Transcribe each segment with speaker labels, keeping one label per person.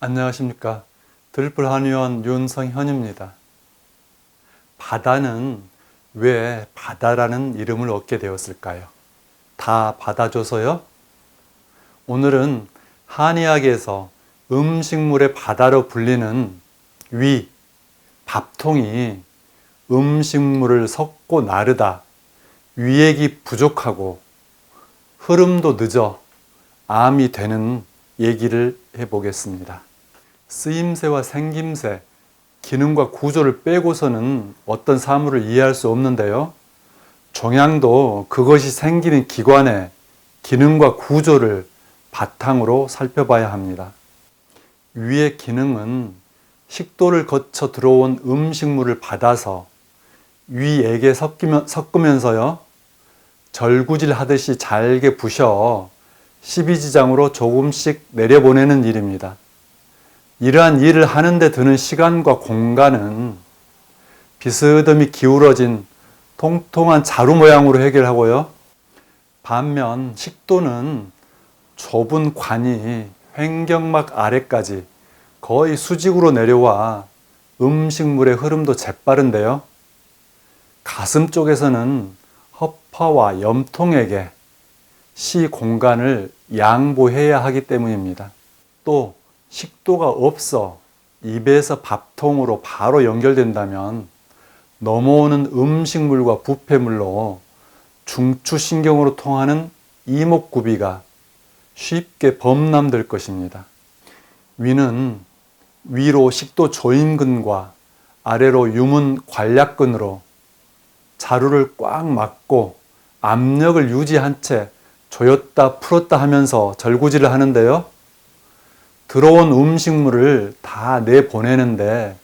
Speaker 1: 안녕하십니까. 들불 한의원 윤성현입니다. 바다는 왜 바다라는 이름을 얻게 되었을까요? 다 받아줘서요? 오늘은 한의학에서 음식물의 바다로 불리는 위, 밥통이 음식물을 섞고 나르다, 위액이 부족하고 흐름도 늦어 암이 되는 얘기를 해보겠습니다. 쓰임새와 생김새, 기능과 구조를 빼고서는 어떤 사물을 이해할 수 없는데요. 종양도 그것이 생기는 기관의 기능과 구조를 바탕으로 살펴봐야 합니다. 위의 기능은 식도를 거쳐 들어온 음식물을 받아서 위액에 섞이면, 섞으면서요. 절구질 하듯이 잘게 부셔 12지장으로 조금씩 내려보내는 일입니다. 이러한 일을 하는데 드는 시간과 공간은 비스듬히 기울어진 통통한 자루 모양으로 해결하고요. 반면 식도는 좁은 관이 횡격막 아래까지 거의 수직으로 내려와 음식물의 흐름도 재빠른데요. 가슴 쪽에서는 허파와 염통에게 시 공간을 양보해야 하기 때문입니다. 또 식도가 없어 입에서 밥통으로 바로 연결된다면 넘어오는 음식물과 부패물로 중추신경으로 통하는 이목구비가 쉽게 범람될 것입니다. 위는 위로 식도 조임근과 아래로 유문 관략근으로 자루를 꽉 막고 압력을 유지한 채 조였다 풀었다 하면서 절구질을 하는데요. 들어온 음식물을 다 내보내는데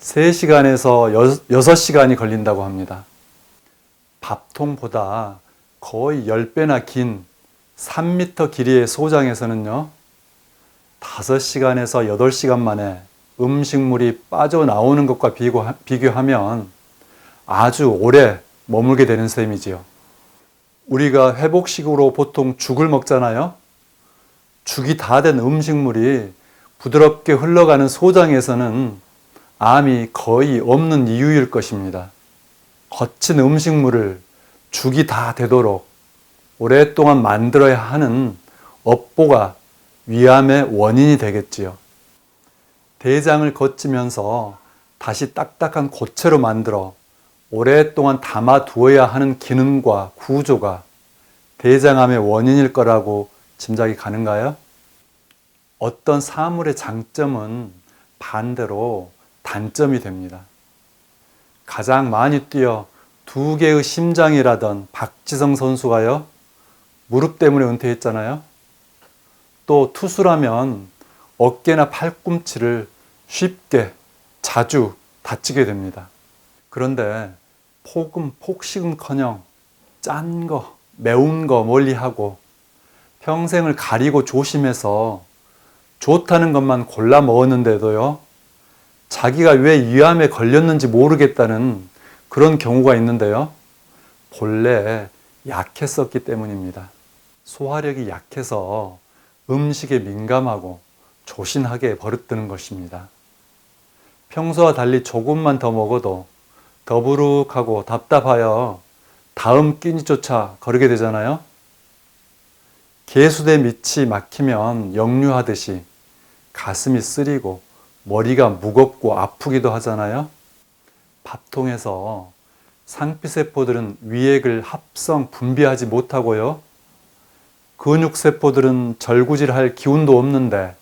Speaker 1: 3시간에서 6시간이 걸린다고 합니다. 밥통보다 거의 10배나 긴 3m 길이의 소장에서는요, 5시간에서 8시간 만에 음식물이 빠져나오는 것과 비교하면 아주 오래 머물게 되는 셈이지요. 우리가 회복식으로 보통 죽을 먹잖아요. 죽이 다 된 음식물이 부드럽게 흘러가는 소장에서는 암이 거의 없는 이유일 것입니다. 거친 음식물을 죽이 다 되도록 오랫동안 만들어야 하는 업보가 위암의 원인이 되겠지요. 대장을 거치면서 다시 딱딱한 고체로 만들어 오랫동안 담아 두어야 하는 기능과 구조가 대장암의 원인일 거라고 짐작이 가는가요? 어떤 사물의 장점은 반대로 단점이 됩니다. 가장 많이 뛰어 두 개의 심장이라던 박지성 선수가요, 무릎 때문에 은퇴했잖아요. 또 투수라면 어깨나 팔꿈치를 쉽게 자주 다치게 됩니다. 그런데 폭음, 폭식은커녕 짠 거, 매운 거 멀리 하고 평생을 가리고 조심해서 좋다는 것만 골라 먹었는데도요, 자기가 왜 위암에 걸렸는지 모르겠다는 그런 경우가 있는데요, 본래 약했었기 때문입니다. 소화력이 약해서 음식에 민감하고 조신하게 버릇드는 것입니다. 평소와 달리 조금만 더 먹어도 더부룩하고 답답하여 다음 끼니조차 거르게 되잖아요. 개수대 밑이 막히면 역류하듯이 가슴이 쓰리고 머리가 무겁고 아프기도 하잖아요. 밥통에서 상피세포들은 위액을 합성, 분비하지 못하고요. 근육세포들은 절구질할 기운도 없는데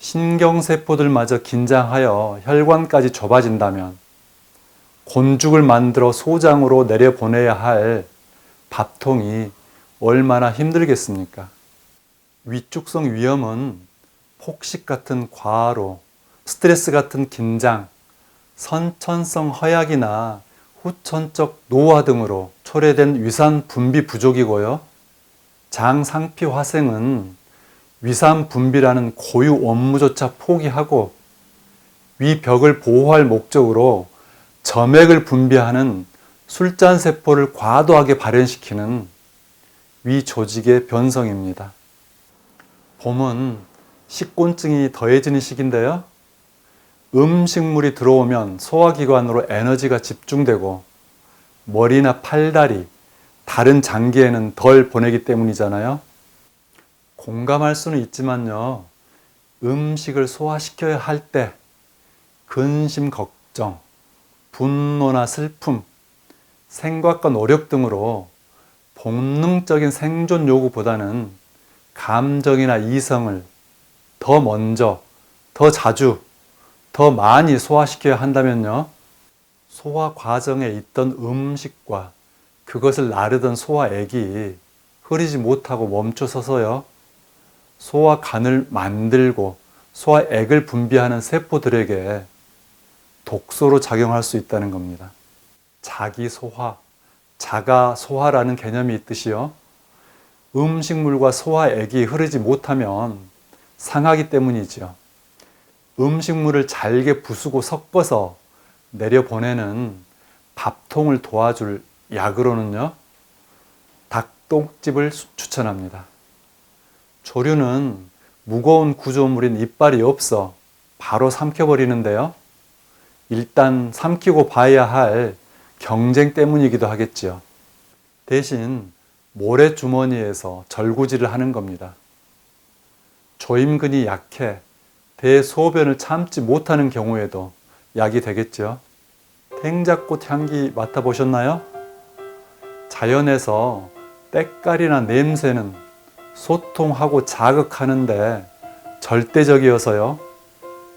Speaker 1: 신경세포들마저 긴장하여 혈관까지 좁아진다면 곤죽을 만들어 소장으로 내려보내야 할 밥통이 얼마나 힘들겠습니까? 위축성 위염은 폭식 같은 과로, 스트레스 같은 긴장, 선천성 허약이나 후천적 노화 등으로 초래된 위산 분비 부족이고요. 장상피 화생은 위산 분비라는 고유 업무조차 포기하고 위벽을 보호할 목적으로 점액을 분비하는 술잔 세포를 과도하게 발현시키는 위 조직의 변성입니다. 봄은 식곤증이 더해지는 시기인데요. 음식물이 들어오면 소화기관으로 에너지가 집중되고 머리나 팔다리, 다른 장기에는 덜 보내기 때문이잖아요. 공감할 수는 있지만요. 음식을 소화시켜야 할 때 근심, 걱정, 분노나 슬픔, 생각과 노력 등으로 본능적인 생존 요구보다는 감정이나 이성을 더 먼저, 더 자주, 더 많이 소화시켜야 한다면요. 소화 과정에 있던 음식과 그것을 나르던 소화액이 흐리지 못하고 멈춰 서서요. 소화간을 만들고 소화액을 분비하는 세포들에게 독소로 작용할 수 있다는 겁니다. 자기 소화, 자가 소화라는 개념이 있듯이요. 음식물과 소화액이 흐르지 못하면 상하기 때문이지요. 음식물을 잘게 부수고 섞어서 내려보내는 밥통을 도와줄 약으로는요, 닭똥집을 추천합니다. 조류는 무거운 구조물인 이빨이 없어 바로 삼켜버리는데요. 일단 삼키고 봐야 할 경쟁 때문이기도 하겠지요. 대신 모래주머니에서 절구질을 하는 겁니다. 조임근이 약해 대소변을 참지 못하는 경우에도 약이 되겠죠. 탱자꽃 향기 맡아보셨나요? 자연에서 때깔이나 냄새는 소통하고 자극하는데 절대적이어서요.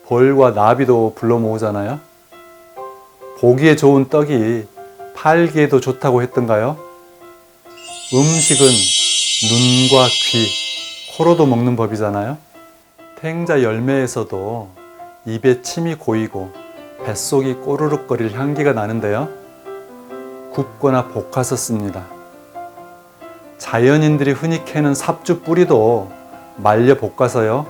Speaker 1: 벌과 나비도 불러 모으잖아요. 보기에 좋은 떡이 팔기에도 좋다고 했던가요? 음식은 눈과 귀, 코로도 먹는 법이잖아요. 탱자 열매에서도 입에 침이 고이고 뱃속이 꼬르륵거릴 향기가 나는데요. 굽거나 볶아서 씁니다. 자연인들이 흔히 캐는 삽주 뿌리도 말려 볶아서요.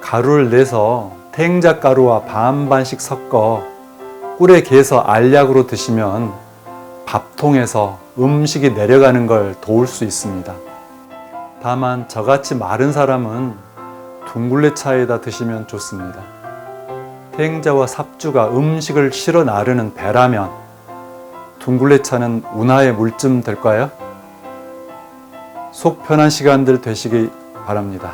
Speaker 1: 가루를 내서 탱자 가루와 반반씩 섞어 꿀에 개서 알약으로 드시면 밥통에서 음식이 내려가는 걸 도울 수 있습니다. 다만 저같이 마른 사람은 둥글레 차에다 드시면 좋습니다. 탱자와 삽주가 음식을 실어 나르는 배라면 둥글레 차는 운하의 물쯤 될까요? 속 편한 시간들 되시기 바랍니다.